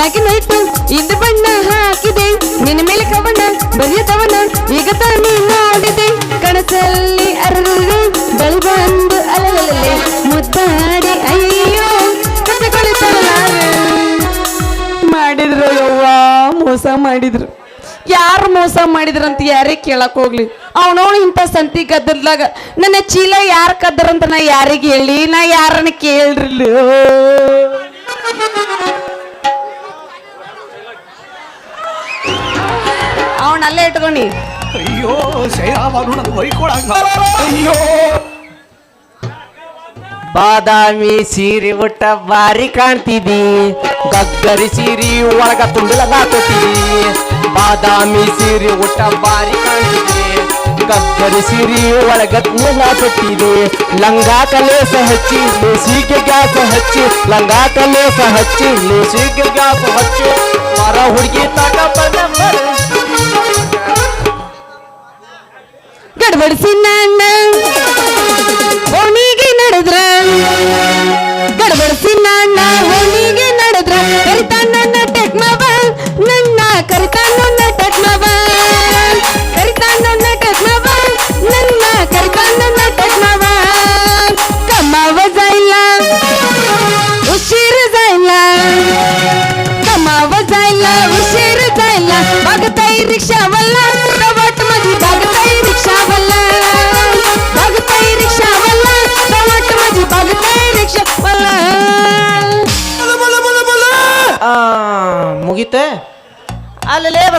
Black and white ಇಂದು ಬಣ್ಣ ಹಾಕಿದೆ. ನಿನ್ನ ಮೇಲೆ ಕವನ ಬರೆಯದವನ ಈಗ ತಾನೇ ನೋಡಿದೆ ಕಣಸಲ್ಲಿ ಅರರು ಬಲ್ ಬಂದು ಅಲಲಲೆ ಮುದ್ದಾಡಿ ಅಯ್ಯೋ ಮಾಡಿದ್ರು ಯವ್ವ ಮೋಸ ಮಾಡಿದ್ರು. ಯಾರು ಮೋಸ ಮಾಡಿದ್ರಂತ ಯಾರೇ ಕೇಳಕ್ ಹೋಗ್ಲಿ. ಅವನವನು ಇಂಥ ಸಂತಿ ಗದ್ದಲ್ದಾಗ, ನನ್ನ ಚೀಲ ಯಾರು ಕದ್ದರಂತ ನಾ ಯಾರಿಗೆ ಹೇಳಿ? ನಾ ಯಾರನ್ನ ಕೇಳ್ರಿಲ್ಲ? ಅವನ ಅಲ್ಲೇ ಅಯ್ಯೋ ಶ್ರೀರಾಮನು ನನ್ನ ಬೈಕೊಳಂಗ ಅಯ್ಯೋ. ಬಾದಾಮಿ ಸೀರೆ ಉಟ್ಟ ಬಾರಿ ಕಾಣ್ತಿದಿ. ಗಗ್ಗರಿ ಸೀರೆ ಒಳಗ ತುಂಬಿಲಗ ಬಾದಾಮಿ ಸೀರೆ ಉಟ್ಟ ಬಾರಿ ಕಾಣ್ತಿದೆ. ಗಗ್ಗರಿ ಸೀರೆ ಒಳಗ ಕೊಟ್ಟಿದಿ ಲಂಗ ಕಲೇಸ ಹಚ್ಚಿ ಲೇಸಿಗೆ ಗ್ಯಾಸ ಹಚ್ಚಿ ಲಂಗ ಕಲೇಸ ಹಚ್ಚಿ ಲೇಸಿಗೆ ಗ್ಯಾಸ ಹಚ್ಚಿ. ಮರ ಹುಡುಗಿ ತಟ ಬಂದ ಗಡ್ಬಡಿಸಿ ನನ್ನ ಓಣಿಗೆ ನಡೆದ್ರ. ಗಡ್ಬಡಿಸಿ ನನ್ನ ಓಣಿಗೆ ನಡೆದ್ರ. ಕರಿತಾನ ನನ್ನ ನನ್ನ ಕರಿತಾ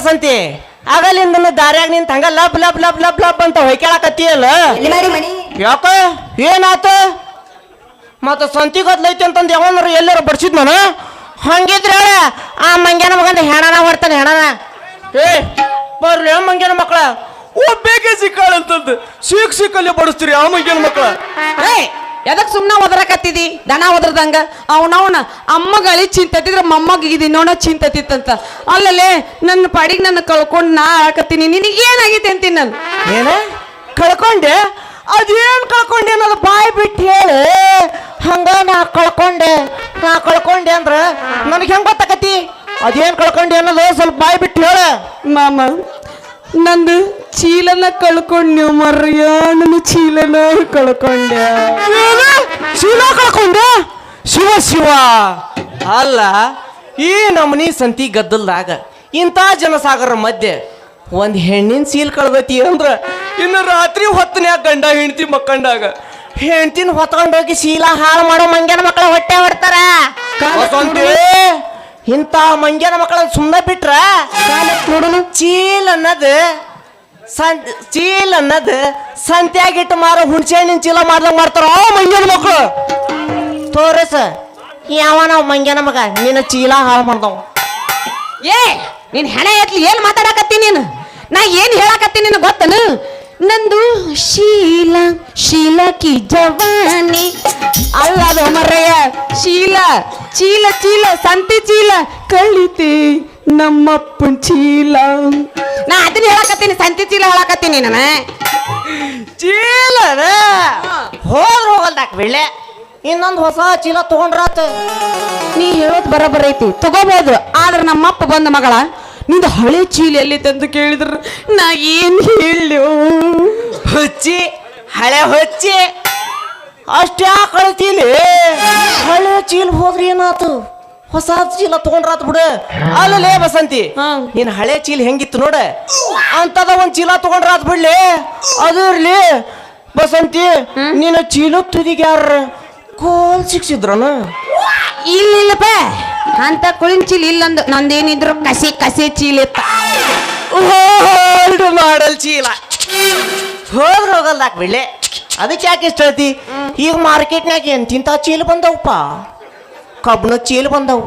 ಬಸಂತಿ ಆಗಲಿಂದ ದಾರ್ಯಾಗ ನಿಂತ ಹಂಗ ಲಬ್ ಲಬ್ ಲಬ್ ಲಬ್ ಲಬ್ ಅಂತ ಹೊಯ್ಕೊಳಕತ್ತೀಯಲ್ಲ ಯಾಕ? ಏನಾತ? ಮತ್ತ ಸಂತಿ ಗೊತ್ತೈತಿ ಅಂತಂದು ಯಾವನಾರ ಎಲ್ಲಾರ ಬಡ್ಸಿದ್ ನಾನು ಹಂಗಿದ್ರ ಹೇಳ ಆ ಮಂಗ್ಯಾನ ಮಗಂದ ಹೆಣನ ಹೊಡ್ತಾನೆ ಹೆಣನ. ಏ ಬರ್ಲಿ ಮಂಗ್ಯಾನ ಮಕ್ಕಳ ಒಬ್ಬೇಕೆ ಸಿಕ್ಕಾಳಂತಂದು ಸಿಕ್ ಸಿಕ್ಕಲ್ಲಿ ಬಡಿಸ್ತೀರಿ ಆ ಮಂಗ್ಯಾನ ಮಕ್ಕಳ ಏಯ್ ಎದಕ್ ಸುಮ್ನ ಒದರಕತ್ತಿದಿ? ದನ ಒದರ್ದಂಗ? ಅವನವನ ಅಮ್ಮಗಳಿ ಚಿಂತತ್ತಿದ್ರೆ ಮೊಮ್ಮಗ ಇದಿನ್ನೋಣ ಚಿಂತತಿತ್ತಂತ ಅಲ್ಲಲ್ಲೇ ನನ್ನ ಪಾಡಿಗೆ ನನ್ನ ಕಳ್ಕೊಂಡು ನಾ ಆಳಕತ್ತೀನಿ. ನಿನಗೇನಾಗೈತೆ ಅಂತೀನಿ ನಾನು? ಏನ? ಕಳ್ಕೊಂಡೆ? ಅದೇನ್ ಕಳ್ಕೊಂಡೆ ಅನ್ನೋದು ಬಾಯಿ ಬಿಟ್ಟು ಹೇಳಿ. ಹಂಗ ನಾ ಕಳ್ಕೊಂಡೆ. ನಾ ಕಳ್ಕೊಂಡೆ ಅಂದ್ರ ನನಗೆ ಹೆಂಗ್ ಗೊತ್ತಾಕತಿ ಅದೇನ್ ಕಳ್ಕೊಂಡೆ ಅನ್ನೋದು ಸ್ವಲ್ಪ ಬಾಯಿ ಬಿಟ್ಟು ಹೇಳ. ಮಾಮ ನಂದು ಚೀಲನ ಕಳ್ಕೊಂಡ್ಯ ಮರ್ಯ ನನ್ನ ಚೀಲನ ಕಳ್ಕೊಂಡೆ. ಚೀಲ ಕಳ್ಕೊಂಡೆ? ಶಿವ ಶಿವ. ಅಲ್ಲ ಈ ನಮನಿ ಸಂತಿ ಗದ್ದಲ್ದಾಗ ಇಂಥ ಜನಸಾಗರ ಮಧ್ಯೆ ಒಂದು ಹೆಣ್ಣಿನ ಸೀಲ್ ಕಳ್ದೈತಿ ಅಂದ್ರ ಇನ್ನು ರಾತ್ರಿ ಹೊತ್ತನ್ಯಾಗ ಗಂಡ ಹೆಂಡತಿ ಮಕ್ಕಂಡಾಗ ಹೆಂಡತಿನ ಹೊತ್ಕೊಂಡೋಗಿ ಶೀಲ ಹಾಳು ಮಾಡೋ ಮಂಗ್ಯನ ಮಕ್ಕಳ ಹೊಟ್ಟೆ ಹೊಡ್ತಾರ. ಇಂಥ ಮಂಗ್ಯನ ಮಕ್ಕಳ ಸುಮ್ಮನೆ ಬಿಟ್ರ ಚೀಲ್ ಅನ್ನೋದು ಸಂ ಚೀಲ್ ಅನ್ನದು ಸಂತ್ಯಾಗಿಟ್ಟು ಮಾರೋ ಹಣ್ಣಿನ ಚೀಲ ಮಾಡ್ದಂಗ್ ಮಾಡ್ತಾರ ಓ ಮಂಗ್ಯನ ಮಕ್ಕಳು ತೋರಸ. ಯಾವನ ಮಂಗ್ಯನ ಮಗ? ನಿನ್ನ ಚೀಲ ಹಾಳು ಮಾಡ್ದವ. ಏ, ನೀನ್ ಹೆಣ ಎತ್ಲಿ ಏನ್ ಮಾತಾಡಕತ್ತಿ ನೀನು? ನಾ ಏನ್ ಹೇಳಕತ್ತೀನಿ ನಿನ್ ಗೊತ್ತನು? ನಂದು ಶೀಲ ಶೀಲ ಕಿ ಜವಾನಿ. ಅಲ್ಲದು ಮರೆಯ ಶೀಲ, ಚೀಲ ಚೀಲ, ಸಂತಿ ಚೀಲ ಕಳಿತಿ ನಮ್ಮಪ್ಪನ್ ಚೀಲ. ಅದನ್ನ ಹೇಳಕತ್ತೀನಿ ಸಂತಿ ಚೀಲ ಹೇಳಕತ್ತೀನಿ ನಾನು. ಚೀಲನ? ಹೋದ್ರ ಹೋಗಲ್ದಾಕ ಬಿಳ್ಳೆ ಇನ್ನೊಂದು ಹೊಸ ಚೀಲ ತಗೊಂಡ್ರಾತ. ನೀ ಹೇಳೋದ್ ಬರೋಬ್ಬರ ಐತಿ ತಗೋಬಹುದು ಆದ್ರೆ ನಮ್ಮಪ್ಪ ಬಂದ ಮಗಳ ನಿಂದು ಹಳೆ ಚೀಲ ಎಲ್ಲಿ ತಂದು ಕೇಳಿದ್ರು ನಾ ಏನ್ ಹೇಳು ಹುಚ್ಚಿ ಹಳೆ ಹೊಚ್ಚಿ. ಅಷ್ಟೇ ಕಳ್ತೀಲಿ ಹಳೆ ಚೀಲ ಹೋದ್ರಿ ಏನಾತು? ಹೊಸ ಚೀಲ ತಗೊಂಡ್ರಾತ್ ಬಿಡು. ಅಲ್ಲಲೇ ಬಸಂತಿ. ನೀನ್ ಹಳೆ ಚೀಲ ಹೆಂಗಿತ್ತು ನೋಡ? ಅಂತದ ಒಂದ್ ಚೀಲ ತಗೊಂಡ್ರಾತ್ ಬಿಡ್ಲಿ? ಅದು ಇರ್ಲಿ. ಬಸಂತಿ ನಿನ್ನ ಚೀಲ ತುದಿಗ್ಯಾರ ಕೋಲ್ ಸಿಕ್ಸಿದ್ರನ? ಇಲ್ಲಿಲ್ಲಪ್ಪ. ಅಂತ ಕುಳಿನ್ ಚೀಲ ಇಲ್ಲಂದು. ನಂದೇನಿದ್ರು ಕಸಿ ಕಸಿ ಚೀಲ ಇತ್ತ. ಓಲ್ಡ್ ಮಾಡಲ್ ಚೀಲ. ಹೋದ್ರ ಹೋಗಲ್ದಾಕ್ ಬಿಡ್ಲೆ. ಅದಕ್ಕೆ ಯಾಕೆ ಇಷ್ಟ ಹೇಳ್ತಿ ಈಗ ಮಾರ್ಕೆಟ್ನಾಗ ಎಂತಿಂತ ಚೀಲ ಬಂದವಪ್ಪ? ಕಬ್ಬಣ ಚೀಲ ಬಂದವು.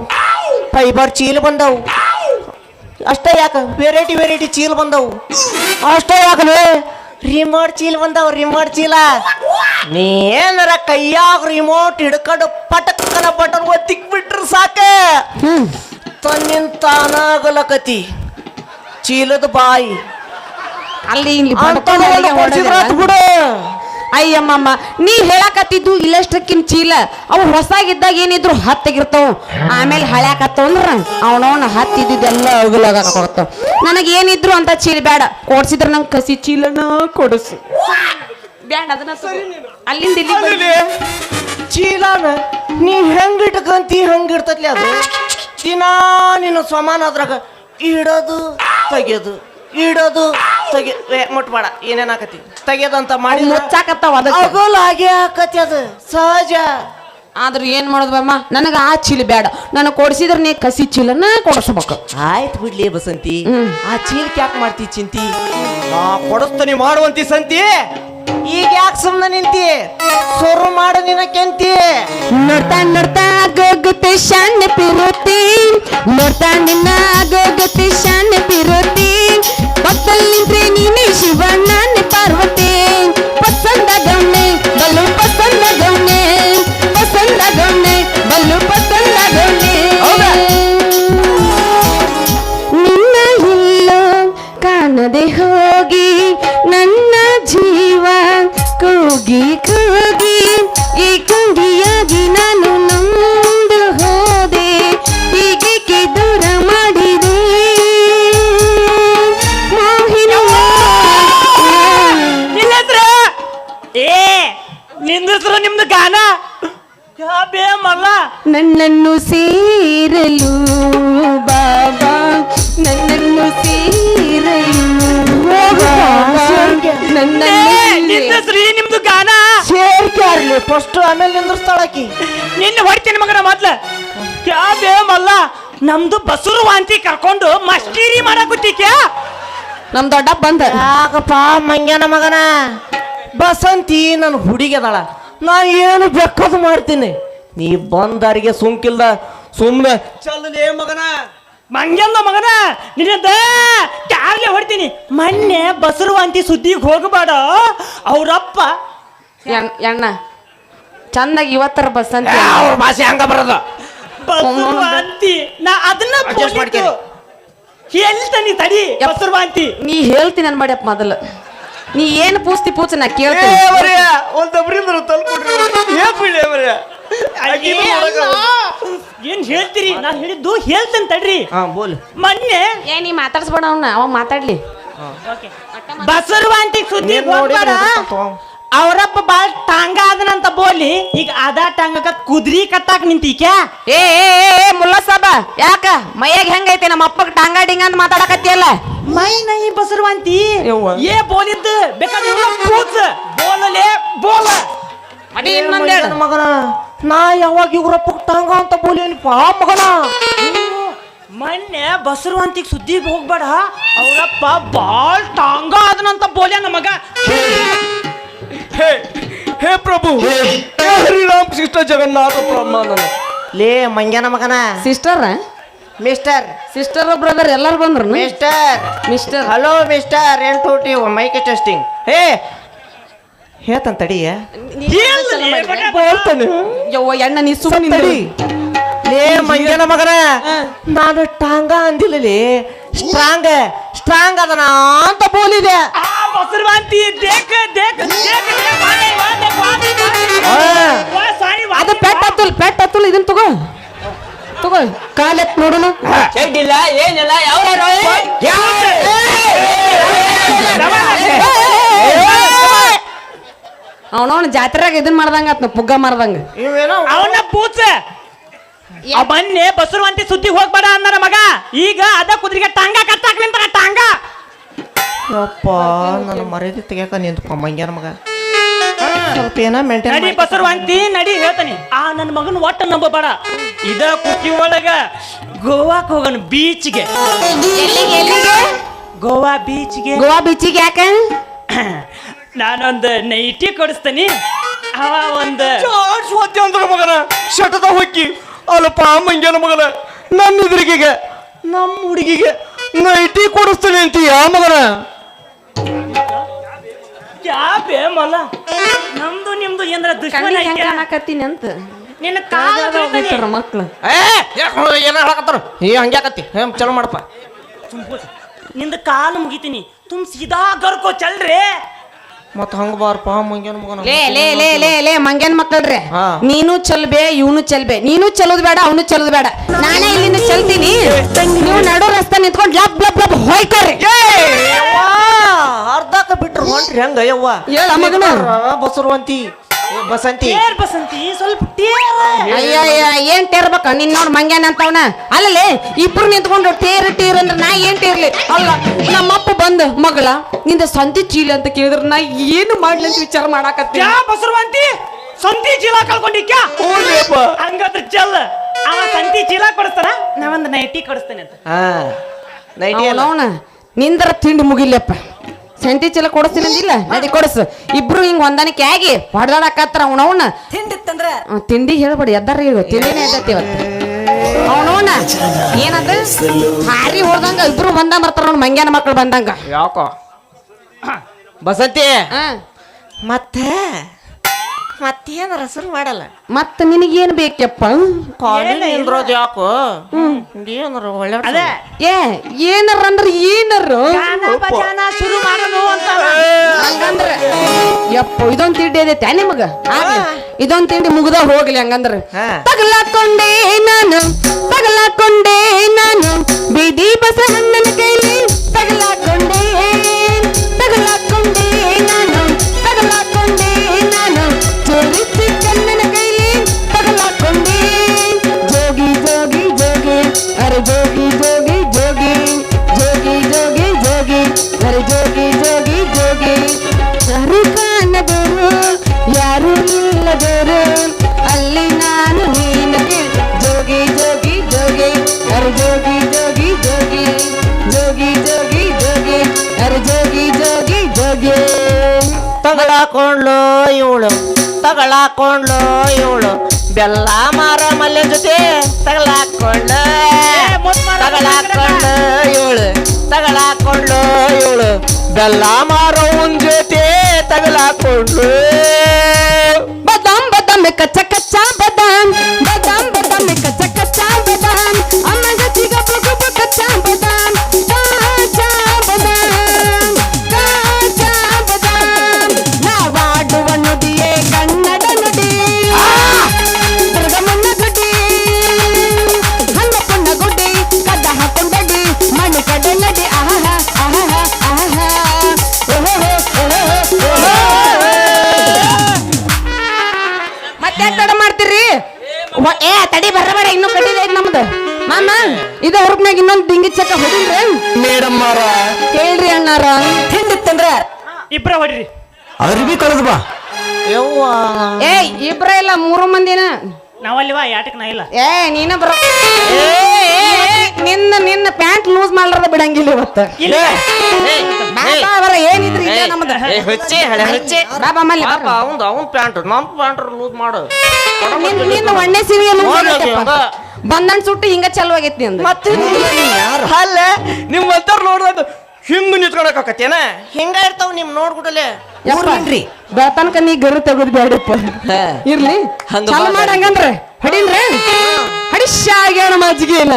ಫೈಬರ್ ಚೀಲ ಬಂದವು. ಅಷ್ಟೇ ಯಾಕೆ? ವೆರೈಟಿ ವೆರೈಟಿ ಚೀಲ ಬಂದವು. ಅಷ್ಟೇ ಯಾಕಲೆ? ರಿಮೋಟ್ ಚೀಲ ಬಂದವು ರಿಮೋಟ್ ಚೀಲ. ನೀನರ ಕೈಯಾಗ ರಿಮೋಟ್ ಹಿಡ್ಕೊಂಡು ಪಟಕನ ಬಟನ್ ಒತ್ತಿಕ್ ಬಿಟ್ರು ಸಾಕೆ? ತನ್ನಿಂದ ತಾನಾಗಲಕತಿ ಚೀಲದ ಬಾಯಿ. ಅಲ್ಲಿ ಬಿಡು. ಅಯ್ಯಮ್ಮಮ್ಮ ನೀ ಹೇಳಕತ್ತಿದ್ದು ಇಲ್ಲಷ್ಟಕ್ಕಿನ್ ಚೀಲ. ಅವು ಹೊಸಾಗಿದ್ದಾಗ ಏನಿದ್ರು ಹತ್ತಿಗಿರ್ತಾವ. ಆಮೇಲೆ ಹಳ್ಯಾಕತ್ತವ ಅಂದ್ರ ಅವನವನ ಹತ್ತಿದ್ದೆಲ್ಲ ಹೋಗ್ತಾವ ನನಗೆ ಏನಿದ್ರು ಅಂತ ಚೀಲ ಬೇಡ. ಕೊಡ್ಸಿದ್ರ ನಂಗೆ ಕಸಿ ಚೀಲನ ಕೊಡಿಸು. ಬ್ಯಾಡ ಅದನ್ನ. ಅಲ್ಲಿಂದ ಇಲ್ಲಿ ಚೀಲಾನ ನೀ ಹೆಂಗ್ ಇಟ್ಕಂತಿ ಹಂಗ ಇರ್ತತ್ಲಿ ಅದು? ದಿನಾ ನಿನ್ನ ಸಮಾನ ಅದ್ರಾಗ ಇಡೋದು ತೆಗೆಯೋದು ಇಡೋದು ತೆಗೆ ಮುಟ್ಬೇಡ ಏನೇನಾಕತಿ ತೆಗೆದಂತ ಮಾಡಿ ಮುಚ್ಚಾಕತ್ತಾವ ಅದಕ್ಕೆ. ಅಗಲಾಗೆ ಆಕತಿ ಅದು ಸಹಜ. ಆದ್ರೆ ಏನ್ ಮಾಡೋದು ಬಮ್ಮ? ನನಗೆ ಆ ಚೀಲ ಬೇಡ ನನಗೆ ಕೊಡಿಸಿದ್ರೆ ನೀ ಕಸಿ ಚೀಲನ ಕೊಡಿಸ್ಬೇಕು. ಆಯ್ತು ಬಿಡ್ಲಿ ಬಸಂತಿ. ಆ ಚೀಲಕ್ಕೆ ಯಾಕೆ ಮಾಡ್ತಿ ಚಿಂತಿ? ನಾ ಕೊಡಸ್ತನಿ ಮಾಡುವಂತಿ ಸಂತಿ. ಈಗ ಯಾಕೆ ಸುಮ್ಮನೆ ನಿಂತಿ? ಶುರು ಮಾಡು ನಿನ್ನ ಕೆಂತಿ. ನೋಡ್ತಾ ನೋಡ್ತಾ ಆಗೋಗುತ್ತೆ ಶಾನ್ ಪಿರುತಿ. ನೋಡ್ತಾ ನಿನ್ನ ಆಗೋಗುತ್ತೆ ಶಾನ್ ಫಸ್ಟ್ ಆಮೇಲೆ ನಿಂದ್ರಸ್ತಾಳಕಿ ನಿನ್ನ ಹೊಡಿತೀನಿ ಮಗನ ಮೊದ್ಲ. ಯಾ ಬೇ ಮಲ್ಲ ನಮ್ದು ಬಸುರು ವಾಂತಿ ಕರ್ಕೊಂಡು ಮಸ್ಕೀರಿ ಮಾಡಕತ್ತೀಕ್ಯಾ ನಮ್ ದೊಡ್ಡ ಬಂದ. ಯಾಕಪ್ಪ ಮಂಗ್ಯನ ಮಗನ? ಬಸಂತಿ ನನ್ನ ಹುಡುಗಿ ಅದಾಳ. ನಾ ಏನು ಬೇಕಾದ್ರು ಮಾಡ್ತೀನಿ. ನೀ ಬಂದಾರಿಗೆ ಸುಂಕಿಲ್ದ ಸುಮ್ಮನೆ ಚಲ್ಲಲೇ ಮಗನ. ಮಂಗ್ಯಂದ ಮಗನ ನಿನ್ನದ ಕ್ಯಾವ್ಲೆ ಹೊಡ್ತೀನಿ? ಮೊನ್ನೆ ಬಸರು ವಾಂತಿ ಸುದ್ದಿಗೆ ಹೋಗಬೇಡ ಅವರಪ್ಪ. ಎಣ್- ಎಣ್ಣ ಚಂದಾಗಿ ಇವತ್ತರ ಬಸ್ ಅಂತ ಅವ್ರ ಭಾಷೆ ಹಂಗ ಬರೋದು? ಬಸರು ವಾಂತಿ ನಾ ಅದನ್ನ Adjust ಮಾಡ್ಕೇರಿ. ಹೇಳ್ತಾನಿ ತಡಿ ಬಸರು ವಾಂತಿ ನೀ ಹೇಳ್ತೀನಿ ಅನ್ಬೇಡಪ್ಪ ಮೊದಲು. ನೀ ಏನು ಪೂಸ್ತಿ ಪೂಚ ನಾ ಏ ಕೇಳ್ತೀನಿ ಮರ್ಯ ಒಂದ್ ದಬ್ರಿಂದ ತಲ್ಕೊಡ್ರಿ ಏನ್ ಬಿಡ್ಲಿ ಮರ್ಯ ಅಯ್ಯೇ. ಅಲ್ಲ. ಏನ್ ಹೇಳ್ತೀರಿ? ನಾನು ಹೇಳಿದ್ದು ಹೇಳ್ತೇನೆ ತಡ್ರಿ. ಹಾ ಬೋಲ್. ಮೊನ್ನೆ ಏ ನೀ ಮಾತಾಡ್ಸ್ಬೇಡ ಅವನ್ನ ಅವ ಮಾತಾಡ್ಲಿ. ಬಸರ್ವಾಂತಿ ಸುದ್ದಿ ನೀನ್ ನೋಡಿ ಹೋಗ್ಬೇಡ ಅವರಪ್ಪ ಬಾಳ್ ಟಾಂಗ ಅದನಂತ ಬೋಲಿ ಈಗ ಅದ ಟಾಂಗಕ ಕುದ್ರಿ ಕಟ್ಟಾಕ್ ನಿಂತೀಕ್ಯಾ? ಏ ಏ ಏ, ಏ ಮುಲ್ಲ ಸಾಬ ಯಾಕ? ಮೈಯಾಗ ಹೆಂಗೈತಿ ನಮ್ಮ ಅಪ್ಪಗ್ ಟಾಂಗ ಡಿಂಗ ಅಂತ ಮಾತಾಡಕತ್ತಿಯಲ್ಲ? ಮೈ ನೈ ಬಸರುವಂತಿ ಯವ್ವ. ಏ ಬೋಲಿದ್ದು ಬೇಕಾದ್ರೆ ಇವ್ನ ಕೂತ್. ಬೋಲಲೆ ಬೋಲ. ಅಡಿ ಮಂಗ್ಯನ ಮಗನ ನಾ ಯಾವಾಗ ಇವ್ರಪ್ಪ ಟಾಂಗ ಅಂತ ಬೋಲೇನಿಪ್ಪ ಮಗನ. ಮೊನ್ನೆ ಬಸರುವಂತಿಗೆ ಸುದ್ದಿ ಹೋಗ್ಬೇಡ ಅವರಪ್ಪ ಬಾಳ್ ಟಾಂಗ ಅದನಂತ ಬೋಲ್ಯಾನ ನಮಗ ಹೇ ಹೇ ಪ್ರಭು ಹೇ. ಹರಿರಾಮ್ ಕೃಷ್ಣ ಜಗನ್ನಾಥ ಬ್ರಹ್ಮಾನಂದ. ಲೇ ಮಂಗ್ಯನ ಮಗನ. Sister mister. ಸಿಸ್ಟರ್ ಬ್ರದರ್ ಎಲ್ಲರೂ ಬಂದ್ರು? ಮಿಸ್ಟರ್. ಮಿಸ್ಟರ್. ಹಲೋ ಮಿಸ್ಟರ್ ಏನ್ ಟೂಟಿ ಮೈಕ್ ಟೆಸ್ಟಿಂಗ್. ಹೇ. ಹೇಳ್ತಾನೆ ತಡಿಯ ಹೇಳ್ತಾನೆ. ಯವ್ವ ಎಣ್ಣ ನೀ ಸುಮ್ಮನೆ ತಡಿ ಲೇ ಮಂಗ್ಯನ ಮಗನ. ನಾನು ಟಾಂಗ ಅಂದಿಲ್ಲ ಲೇ ಸ್ಟ್ರಾಂಗ್. ಸ್ಟ್ರಾಂಗ್ ಅದನ ಅಂತ ಬೋಲಿದೆ ಆ ದೇಕ ದೇಕ ದೇಕ ದೇಕ. ವಾ, ಅದು ಪೆಟ್ ಹತ್ತುಲ್ ಪೆಟ್ ಹತ್ತುಲ್ ಇದನ್ನ ತಗೋ ತಗೋ ಕಾಲೆತ್ ನೋಡೋಣ ಚೆಡ್ಡಿಲ್ಲ ಏನಿಲ್ಲ ಯಾವ ಅವನವನ ಜಾತ್ರೆಯಾಗ ಇದನ್ ಮಾಡ್ದಂಗ ಆತ್ನ ಪುಗ್ಗ ಮಾಡ್ದಂಗ ಅವನ ಪೂಚ ಆ ಮೊನ್ನೆ ಬಸರುವಂತಿ ಸುದ್ದಿ ಹೋಗ್ಬೇಡ ಅಂದ್ರ ಮಗ. ಈಗ ಅದ ಕುದ್ರಿಗೆ ಟಾಂಗ ಕತ್ತಾಕ್ಲಿಂತ ಟಾಂಗ. ಯಪ್ಪ ನನ್ನ ಮರ್ಯಾದೆ ನಿಂತ ನಿಂತಪ್ಪ ಮಂಗ್ಯನ ಮಗ. ಸ್ವಲ್ಪ ಏನ ಮೇಂಟೈನ್ ನಡಿ ಬಸರುವಂತಿ ನಡಿ ಹೇಳ್ತಾನೆ. ಆ ನನ್ನ ಮಗನ ಒಟ್ಟ ನಂಬಬೇಡ. ಇದ ಕುಕ್ಕಿ ಒಳಗ ಗೋವಾಕ್ ಹೋಗೋಣ ಬೀಚ್ಗೆ. ಎಲ್ಲಿಗೆ ಎಲ್ಲಿಗೆ? ಗೋವಾ ಬೀಚ್ಗೆ. ಗೋವಾ ಬೀಚಿಗೆ ಯಾಕ? ನಾನೊಂದು ನೈಟಿ ಕೊಡಿಸ್ತೀನಿ. ಅವ ಒಂದು ಅಂದ್ರ ಮಗನ? ಶಟದ ಹೊಕ್ಕಿ. ಅಲ್ಲಪ್ಪ ಮಂಗ್ಯನ ಮಗನ? ನನ್ನ ಎದುರಿಗೆಗೆ ನಮ್ಮ ಹುಡುಗಿಗೆ ನೈಟಿ ಕೊಡಿಸ್ತೀನಿ ಅಂತೀಯ ಮಗನ? ಯಾಬೇ ಮಲ್ಲ ನಮ್ದು ನಿಮ್ದು ಏನ್ರ ದುಶ್ಮನ ಹೆಂಗ ಐತ್ಯಾ? ಕಾಣಕತ್ತೀನಿ ಅಂತ? ನಿನ್ನ ಕಾಲ ಹೋಗ್ಬಿಟ್ಟಾರ ಮಕ್ಳು. ಏ ಏನ ಹೇಳಕತ್ತಾರ? ಏ ಹಂಗ್ಯಾಕತ್ತಿ ಏ ಚಲೋ ಮಾಡಪ್ಪ. ನಿಂದ ಕಾಲು ಮುಗಿತೀನಿ. ತುಮ್ ಸೀದಾ ಗರ್ಕೋ ಚಲ್ರಿ? ಮತ್ ಹಂಗ ಬಾರಪ್ಪ ಮಂಗ್ಯನ್ ಮಗನ ಲೇ ಲೇ ಲೇ ಲೇ ಲೇ ಮಂಗ್ಯಾನ್ ಮಕ್ಕಳ್ರೆ ಹಾ. ನೀನು ಚಲ್ಬೆ ಇವನು ಚಲ್ಬೆ ನೀನು ಚಲೋದ್ ಬೇಡ ಅವನು ಚಲೋದ್ ಬೇಡ. ನಾನೇ ಇಲ್ಲಿಂದ ಚಲ್ತೀನಿ. ನೀವು ನಡೋ ರಸ್ತೆ ನಿಂತ್ಕೊಂಡು ಲಬ್ ಲಬ್ ಲಬ್ ಹೋಯ್ಕರ್ರಿ ಅರ್ಧಕ್ಕೆ ಬಿಟ್ರು ಹೊಂಟ್ರಿ ಹೆಂಗ ಯವ್ವ? ಹೇಳ ಮಗನ. ಬಸರುವಂತಿ. ಏ, ಬಸಂತಿ. ಬಸಂತಿ ಸ್ವಲ್ಪ ತೇರ. ಅಯ್ಯ ಅಯ್ಯ ಏನ್ ಟೇರ್ಬೇಕ ನಿನ್ ನೋಡ್ ಮಂಗ್ಯಾನ ಅಂತವನ. ಅಲ್ಲಲ್ಲಿ ಇಬ್ರು ನಿಂತ್ಕೊಂಡು ಟೇರ್ ಟೇರ್ ಅಂದ್ರೆ ನಾ ಏನ್ ಟೇರ್ಲಿ ಅಲ್ಲ ನಮ್ಮಪ್ಪ ಬಂದ ಮಗಳ ನಿಂದ ಸಂತಿ ಚೀಲ ಅಂತ ಕೇಳಿದ್ರ ನಾ ಏನು ಮಾಡ್ಲಿ ಅಂತ ವಿಚಾರ ಮಾಡಾಕತ್ತೀನಿ. ಯಾ ಬಸರುವಂತಿ? ಸಂತಿ ಚೀಲ ಕಳ್ಕೊಂಡಿಕ್ಕ ಹಂಗಾದ್ರೆ ಚಲ್ ಅವ ಸಂತಿ ಚೀಲ ಕೊಡಿಸ್ತಾನ? ನಾ ಒಂದು ನೈಟಿ ಕೊಡಿಸ್ತೇನೆ ಅಂತ. ಹಾ ನೈಟಿ ಅಲ್ಲ. ನಿಂದರ ತಿಂಡಿ ಮುಗಿಲ್ಲಪ್ಪ ಸಂತಿ ಚೀಲ ಕೊಡಿಸ್ತೀನಿ ಅಂದಿಲ್ಲ? ನದಿ ಕೊಡಿಸ್. ಇಬ್ರು ಹಿಂಗ್ ಹೊಂದಾಣಿಕೆ ಆಗಿ ಹೊಡೆದಾಡಕತ್ತಾರ ಅವನವನ ತಿಂಡಿತ್ತಂದ್ರ? ತಿಂಡಿ ಹೇಳ್ಬೇಡಿ ಎದ್ದಾರ ಇವ ತಿಂಡಿನೇ ಎದ್ದತಿ ಇವತ್ತು. ಅವನವನ ಏನದ ಹಾರಿ ಹೊಡೆದಂಗ ಇಬ್ರು ಬಂದ ಬರ್ತಾರ ಅವ್ನ ಮಂಗ್ಯಾನ ಮಕ್ಳು ಬಂದಂಗ. ಯಾಕೋ? ಬಸಂತಿ? ಮತ್ತೆ? ಮತ್ತೇನಾರ ಹೆಸರು ಮಾಡಲ್ಲ. ಮತ್ತ ನಿನಗೇನ್ ಬೇಕಪ್ಪ ಕಾಲಿನ ನಿಂದ್ರೋದು ಯಾಕೋ? ಏನಾರ ಒಳ್ಳೆ ಅದೇ. ಏ ಏನರ ಅಂದ್ರ ಏನಾರು? ಭಜನ ಶುರು ಮಾಡೋದು ಅಂತ ಹಂಗಂದ್ರ. ಯಪ್ಪ ಇದೊಂದ್ ತಿಂಡಿ ಐತೆ ನಿಮಗ? ಆಗ್ಲಿ. ಇದೊಂದ್ ತಿಂಡಿ ಮುಗ್ದ ಹೋಗ್ಲಿ ಹಂಗಂದ್ರ. ತಗಲಾಕೊಂಡೆ ನಾನು ತಗಲಾಕೊಂಡೆ ನಾನು. ಬೀದಿ ಬಸವಣ್ಣನ ಕೈಲಿ ತಗಲಾಕೊಂಡೆ ಬೆಲ್ಲ ಮಾರ ಮಲ್ಯ ಜೊತೆ ಮಾರ ತಗಲಾಕೊಂಡ್ಲು ಇವಳು ತಗಲಾಕೊಂಡ್ಲು ಇವಳು ಬೆಲ್ಲ ಮಾರವನ್ ಜೊತೆ ತಗಲಾಕೊಂಡ್ಲು ಬದಾಮ್ ಬದಾಮ್ ಕಚ್ಚ ಕಚ್ಚ ಬದಾಮ್. ಇದು ಹೊರಗ್ನಾಗ ಇನ್ನೊಂದು ತಿಂಗಿ ಚಕ್ಕ ಹೊಡಿಲ್ರಿ ಮೇಡಮ್ ಅವರ. ಹೇಳ್ರಿ ಅಣ್ಣಾರ. ಹಿಂದಿತ್ತಂದ್ರ ಇಬ್ರ ಹೊಡಿರಿ. ಅರ್ಬಿ ಕಳೆದು ಬಾ. ಯವ್ವ. ಏ ಇಬ್ರ ಇಲ್ಲ ಮೂರು ಮಂದಿನ. ನಾವಲ್ಲಿವಾ ಯಾಟಕ್ ನಾ ಇಲ್ಲ. ಏ ನೀನ ಬರ. ಏ, ಏ, ಏ, ನಿನ್ನ ನಿನ್ನ ಪ್ಯಾಂಟ್ ಲೂಸ್ ಮಾಡ್ಲಾರ್ದ ಬಿಡಂಗಿಲ್ಲ ಇವತ್ತು. ಇಲ್ಲ. ಏನಿದ್ರಿ ಇಲ್ಲೇ ನಮ್ದು? ಏ, ಹುಚ್ಚಿ ಹಳೆ ಹುಚ್ಚಿ. ಬಾ ಬಾ ಮಲ್ಲಿ ಪಾಪ ಅವಂದು ಅವನ್ ಪ್ಯಾಂಟ್ ನಮ್ ಪ್ಯಾಂಟ್ ಲೂಸ್ ಮಾಡು. ನಿನ್ನ ನಿನ್ನ ಒಣ್ಣೆ ಸೀರೆ ನೋಡ್ಲಿ ಹಂಗ. ಬಂದನ್ ಸುಟ್ಟು ಹಿಂಗ ಚಲೋ ಆಗೈತಿ ಅಂದ ಮತ್ತೆ ಅಲ್ಲ ನಿಮ್ ಅಂತಾರ ನೋಡ್ದಾಗ ಹಿಂಗ ನಿಂತ್ಕೊಳಕತ್ತೇನ ಹಿಂಗ ಇರ್ತಾವ ನಿಮ್ ನೋಡ್ಬಿಡಲೆ ಬೆಳತನಕ ನೀ ಗರು ತೆಗೆದ್ ಬೇಡಪ್ಪ. ಇರ್ಲಿ. ಹಂಗ ಚಾಲು ಹಡಿನ್ರೆ ಮಾಡಂಗಂದ್ರೆ ಹಡಿಲ್ರಿ. ಹಡಿಶ್ಯಾಗ್ಯಾಣ ಮಜ್ಜಿಗೆ ಇಲ್ಲ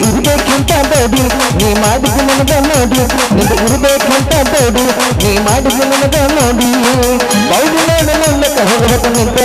ಇರ್ಬೇಕಂತ ಬೇಡಿ ನೀ ಮಾಡಿದ ನನಗ ನೋಡಿ. ನಿಂದು ಇರ್ಬೇಕಂತ ಬೇಡಿ ನೀ ಮಾಡಿದ ನನಗ ನೋಡಿ. ಬೌದು ನನ್ನ ಹೋಗಬೇಕು ನಿಂತ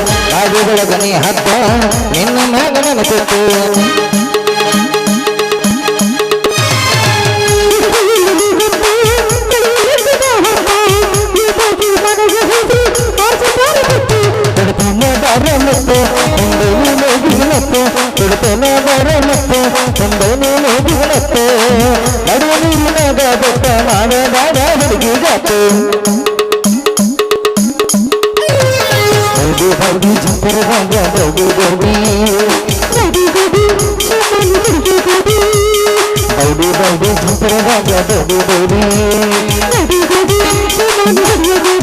ಹಾಕು ಬಾಗಿಲೊಳಗ ನೀ ಹತ್ತ ನಿನ್ನ ಮ್ಯಾಗ ನನ್ನ ಕೊಟ್ಟು ತಡಪನ ಬಾರ মুরগি ঝুঁকের রঙা রবি রবি রবি রবি চমন মুরগি রবি রবি রবি ঝুঁকের রঙা রবি রবি রবি রবি চমন মুরগি রবি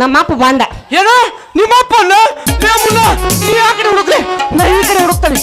ನಮ್ಮಪ್ಪ ಬಂದ. ಏನ? ನಿಮ್ಮಪ್ಪ ಅಲ್ಲ ನೀ ಆ ಹುಡುಕ್ರಿ. ನಾ ಈ ಕಡೆ ಹುಡುಕ್ತಾನೆ.